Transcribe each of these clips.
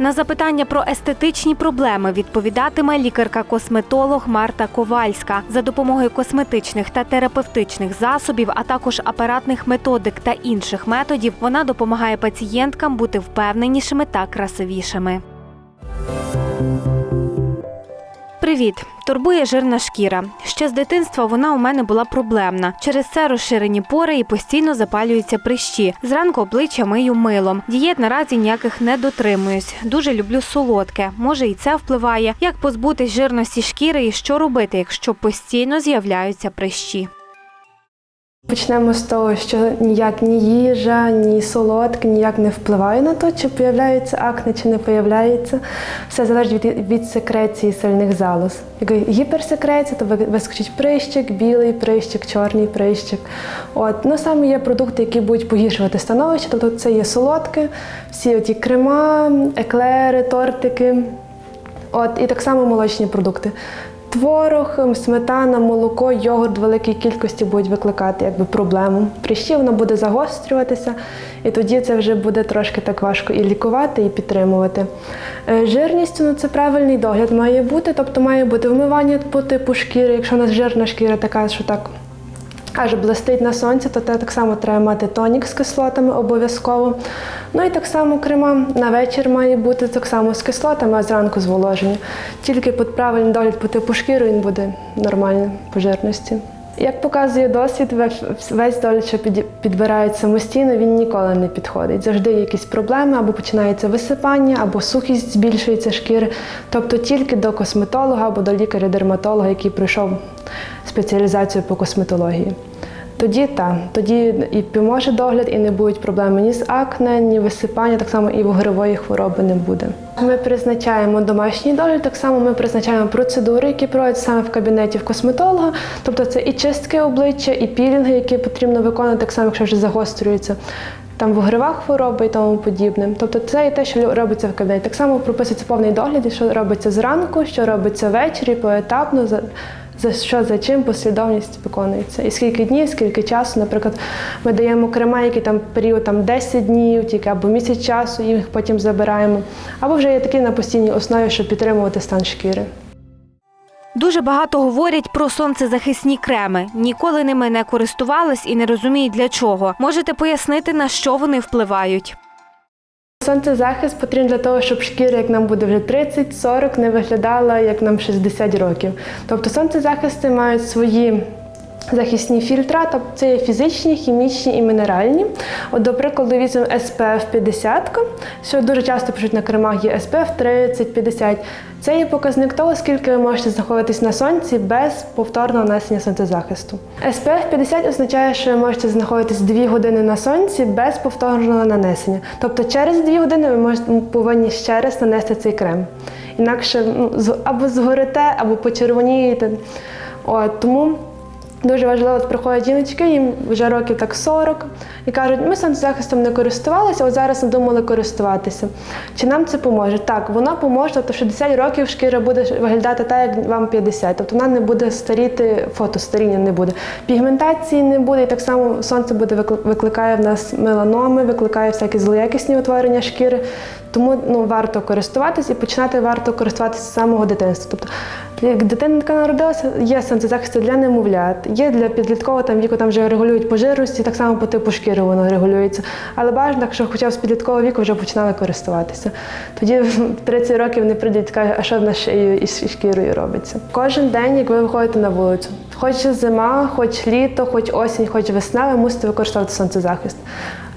На запитання про естетичні проблеми відповідатиме лікарка-косметолог Марта Ковальська. За допомогою косметичних та терапевтичних засобів, а також апаратних методик та інших методів, вона допомагає пацієнткам бути впевненішими та красивішими. Привіт! Турбує жирна шкіра. Ще з дитинства вона у мене була проблемна. Через це розширені пори і постійно запалюються прищі. Зранку обличчя мию милом. Дієт наразі ніяких не дотримуюсь. Дуже люблю солодке. Може, і це впливає. Як позбутись жирності шкіри і що робити, якщо постійно з'являються прищі? Почнемо з того, що ніяк ні їжа, ні солодке ніяк не впливає на те, чи появляється акне, чи не появляється. Все залежить від, від секреції сильних залоз. Як гіперсекреція, то вискочить прищик, білий прищик, чорний прищик. От. Ну, саме є продукти, які будуть погіршувати становище, тобто це є солодке, всі оті крема, еклери, тортики. От, і так само молочні продукти. Творог, сметана, молоко, йогурт в великій кількості будуть викликати якби, проблему. Прищі воно буде загострюватися, і тоді це вже буде трошки так важко і лікувати, і підтримувати. Е, Жирність ну, це правильний догляд має бути, тобто має бути вмивання по типу шкіри. Якщо у нас жирна шкіра така, що так аж блистить на сонці, то те так само треба мати тонік з кислотами обов'язково. Ну і так само крема на вечір має бути так само з кислотами, а зранку зволоження. Тільки під правильний догляд по типу шкіри він буде нормальним по жирності. Як показує досвід, весь догляд, що підбирають самостійно, він ніколи не підходить. Завжди є якісь проблеми, або починається висипання, або сухість збільшується шкіри. Тобто тільки до косметолога або до лікаря-дерматолога, який пройшов спеціалізацію по косметології. Тоді так, тоді і поможе догляд, і не будуть проблеми ні з акне, ні висипання, так само і вугрової хвороби не буде. Ми призначаємо домашній догляд, так само ми призначаємо процедури, які проводять саме в кабінеті в косметолога. Тобто це і чистки обличчя, і пілінги, які потрібно виконувати, так само, якщо вже загострюється. Там вугрова хвороба і тому подібне. Тобто це і те, що робиться в кабінеті. Так само прописується повний догляд, що робиться зранку, що робиться ввечері, поетапно, за, що за чим послідовність виконується. І скільки днів, скільки часу. Наприклад, ми даємо крема, які там період там 10 днів, тільки або місяць часу, і їх потім забираємо. Або вже є такі на постійній основі, щоб підтримувати стан шкіри. Дуже багато говорять про сонцезахисні креми. Ніколи ними не користувались і не розуміють для чого. Можете пояснити, на що вони впливають? Сонцезахист потрібен для того, щоб шкіра, як нам буде вже 30-40, не виглядала як нам 60 років. Тобто сонцезахисти мають свої захисні фільтра, тобто це є фізичні, хімічні і мінеральні. От, до прикладу, візьмемо SPF 50, що дуже часто пишуть на кремах є SPF 30-50. Це є показник того, скільки ви можете знаходитись на сонці без повторного нанесення сонцезахисту. SPF 50 означає, що ви можете знаходитись 2 години на сонці без повторного нанесення. Тобто через 2 години ви можете, повинні ще раз нанести цей крем. Інакше ну, або згорите, або почервонієте. От, тому Дуже важливо, приходять жіночки, їм вже років так 40, і кажуть, ми сонцезахистом не користувалися, от зараз надумали користуватися. Чи нам це поможе? Так, воно поможе, тобто в 60 років шкіра буде виглядати так, як вам 50. Тобто вона не буде старіти, фотостаріння не буде. Пігментації не буде, і так само сонце буде викли- викликає в нас меланоми, викликає всякі злоякісні утворення шкіри. Тому ну, варто користуватись і починати варто користуватися з самого дитинства. Тобто, як дитинка народилася, є сонцезахисти для немовлят, є для підліткового там віку, там вже регулюють по жирності, так само по типу шкіри воно регулюється. Але бажано, якщо хоча б з підліткового віку вже починали користуватися. Тоді в 30 років не прийдуть кажуть, а що в нас шиєю і шкірою робиться. Кожен день, як ви виходите на вулицю, хоч зима, хоч літо, хоч осінь, хоч весна, ви мусите використовувати сонцезахист.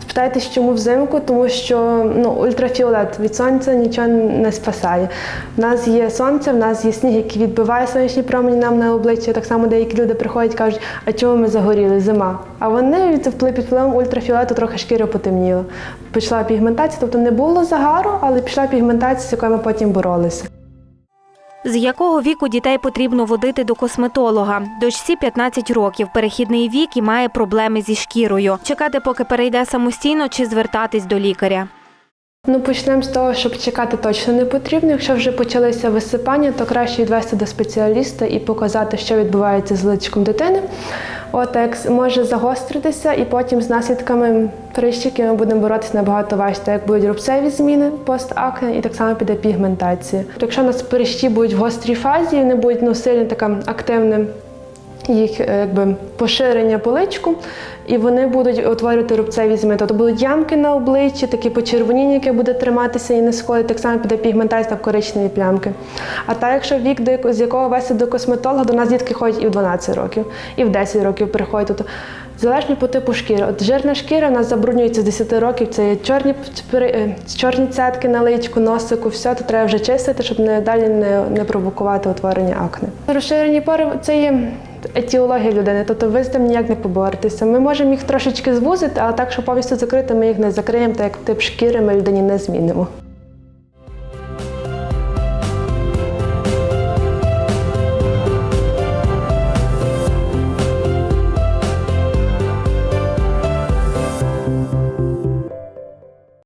Питаєтесь, чому взимку? Тому що ну, ультрафіолет від сонця нічого не спасає. У нас є сонце, в нас є сніг, який відбиває сонячні промені нам на обличчя. Так само деякі люди приходять і кажуть, а чому ми загоріли? Зима. А вони під впливом ультрафіолету трохи шкіра потемніла. Пішла пігментація, тобто не було загару, але пішла пігментація, з якою ми потім боролися. З якого віку дітей потрібно водити до косметолога? Дочці 15 років, перехідний вік і має проблеми зі шкірою. Чекати, поки перейде самостійно, чи звертатись до лікаря. Ну, почнемо з того, щоб чекати точно не потрібно. Якщо вже почалися висипання, то краще відвести до спеціаліста і показати, що відбувається з личком дитини. От як може загостритися, і потім з наслідками прищики ми будемо боротися набагато важче, так як будуть рубцеві зміни постакне, і так само піде пігментація. Якщо у нас прищі будуть в гострій фазі, вони будуть ну, сильно така активним їх е, якби поширення по личку, і вони будуть утворювати рубцеві зміни. Тобто будуть ямки на обличчі, такі почервоніння, яке буде триматися і не сходить, так само піде пігментація в коричневі плямки. А так, якщо вік, до з якого вести до косметолога, до нас дітки ходять і в 12 років, і в 10 років приходять. Тобто, залежно по типу шкіри. От жирна шкіра у нас забруднюється з 10 років. Це є чорні, е, чорні цятки на личку, носику, все то треба вже чистити, щоб не далі не, не провокувати утворення акне. Розширені пори це є етіологія людини, тобто ви з тим ніяк не поборетеся. Ми можемо їх трошечки звузити, але так, що повністю закрити, ми їх не закриємо, так як тип шкіри ми людині не змінимо.